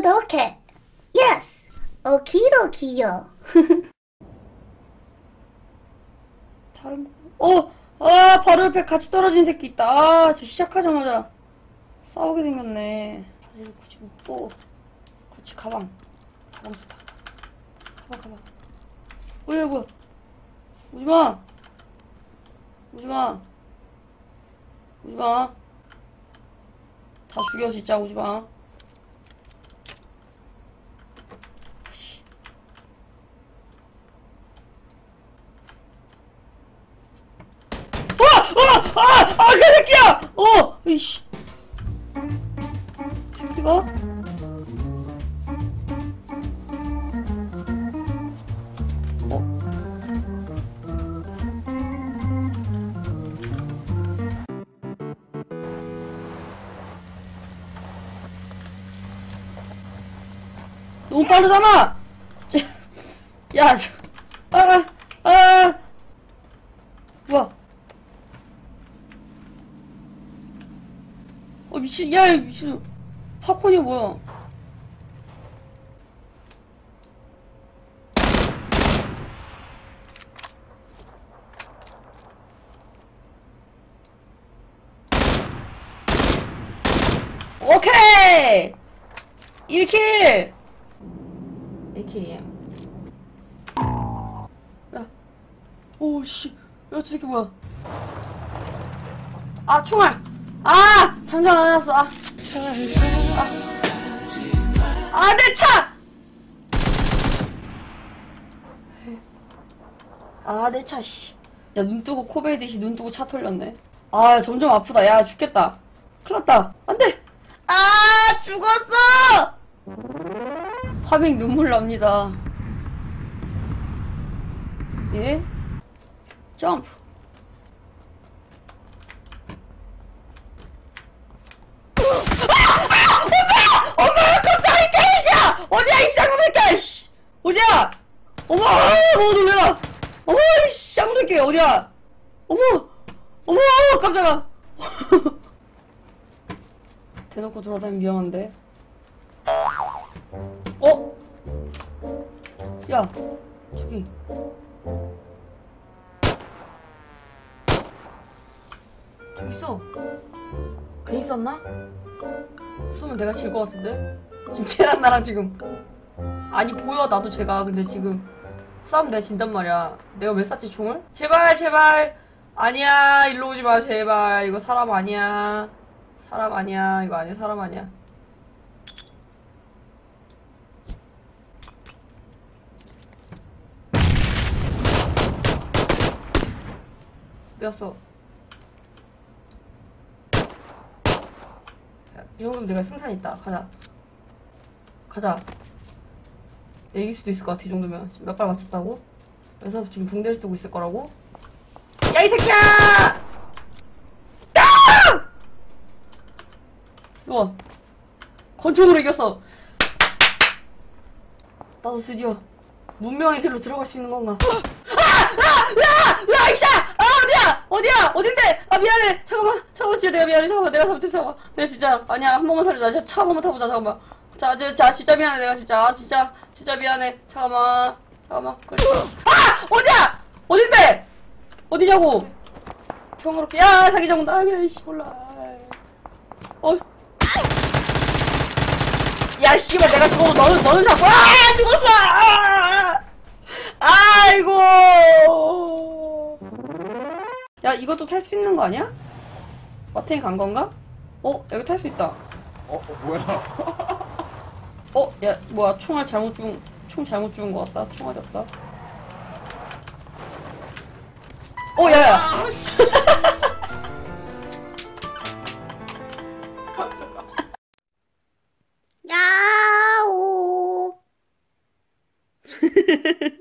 구독해. 예스. 오키도키요. 다른 거. 어! 아, 바로 옆에 같이 떨어진 새끼 있다. 아, 저 시작하자마자 싸우게 생겼네. 바지를 굳이 뭐. 오. 그렇지, 가방. 가방 좋다. 가방, 가방. 어, 야, 뭐야. 오지 마. 오지 마. 오지 마. 다 죽여, 진짜. 오지 마. 아! 아! 아! 그 새끼야! 어! 이씨. 새끼가? 어? 너무 빠르잖아! 야, 저, 아, 아, 뭐야? 어 미친 야 미친. 팝콘이 뭐야? 오케이! 1킬! 1킬 야 오씨. 야저 새끼 뭐야? 아 총알. 아 장전 안 해놨어 아, 아, 내 차! 아, 내 차, 씨. 야, 눈 뜨고 코베이듯이 눈 뜨고 차 털렸네. 아, 점점 아프다. 야, 죽겠다. 큰일 났다. 안 돼! 아, 죽었어! 파밍 눈물 납니다. 예? 점프. 엄마 깜짝이야 깨이야 어디야 이 쌍놈새끼야 씨 어디야 어머 어머 놀래라! 어머 이 쌍놈새끼 어디야? 어머 어머 깜짝아! 대놓고 돌아다니면 위험한데? 어? 야 저기. 저기 있어. 괜히 썼나? 쏘면 내가 질 것 같은데? 지금 쟤랑 나랑 지금. 아니 보여 나도 제가. 근데 지금 싸움 내가 진단 말이야 내가 왜 쐈지 총을? 제발 제발 아니야 일로 오지 마 제발 이거 사람 아니야 사람 아니야 이거 아니야 사람 아니야 야, 이 정도면 내가 승산 있다. 가자. 가자. 내 이길 수도 있을 것 같아, 이 정도면. 몇 발 맞췄다고? 그래서 지금 붕대를 쓰고 있을 거라고? 야, 이 새끼야! 야! 이거. 권총으로 이겼어. 나도 드디어 문명의 길로 들어갈 수 있는 건가? 아! 아! 야! 야! 이샤! 아, 어디야! 어디야! 어딘데! 아, 미안해! 잠깐만! 잠깐만, 진짜 내가 미안해. 잠깐만, 내가 잘못했어. 잠깐만. 내가 진짜, 아니야, 한 번만 살려줘. 차 한 번만 타보자. 잠깐만. 자, 저, 자, 진짜 미안해. 내가 진짜, 아, 진짜, 진짜 미안해. 잠깐만. 잠깐만. 그래. 아! 어디야! 어딘데! 어디냐고! 평화롭게, 야! 자기 장군 나야, 이씨, 몰라. 어? 야, 씨발, 내가 죽어. 너는, 너는 자꾸, 아! 죽었어! 아! 아이고! 야, 이것도 탈 수 있는 거 아니야? 마탱이 간 건가? 어, 여기 탈 수 있다. 어, 어 뭐야? 어? 야 뭐야 총알 잘못 준.. 총 잘못 주운 것 같다. 총알이 없다. 어 야야. 아, 야오.